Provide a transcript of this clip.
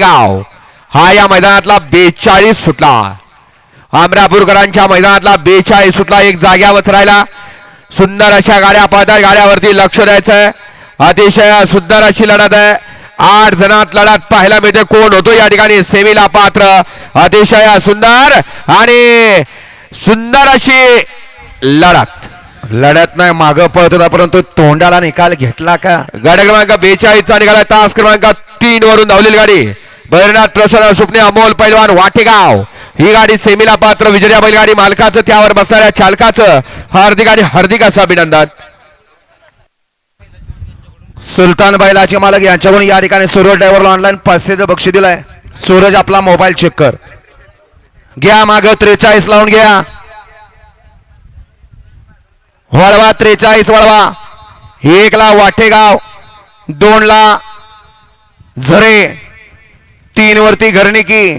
गाव. हा या मैदानातला बेचाळीस सुटला. आमरापूरकरांच्या मैदानातला बेचाळीस सुटला. एक जाग्यावर राहिला. सुंदर अशा गाड्या पाहतात गाड्यावरती लक्ष द्यायचंय अतिशय सुंदर अशी लढत आहे. आठ जणात लढत पाहायला मिळते. कोण होतो? या ठिकाणी सेमीला पात्र. अतिशय सुंदर आणि सुंदर अशी लढत. लढत नाही मागं पळत होता परंतु तोंडाला निकाल घेतला का? गाडी क्रमांक बेचाळीसचा निघाला तास क्रमांक तीन वरून धावलेली गाडी. बैरनाथ प्रसाद सुपने अमोल पैलवान वाटेगाव. ही गाडी सेमीला पात्र विजया बैलगाडी मालकाचं त्यावर बसणाऱ्या चालकाचं. हार्दिक आणि हार्दिक असं अभिनंदन. सुलतान बैलाचे मालक यांच्याकडून या ठिकाणी सूरज ड्रायव्हरला ऑनलाईन पाचशेचं बक्षी दिलाय. सूरज आपला मोबाईल चेक कर. घ्या माग त्रेचाळीस लावून घ्या. वळवा त्रेचाळीस वळवा. एक ला वाटेगाव दोन ला झरे. तीन वरती घरणिकी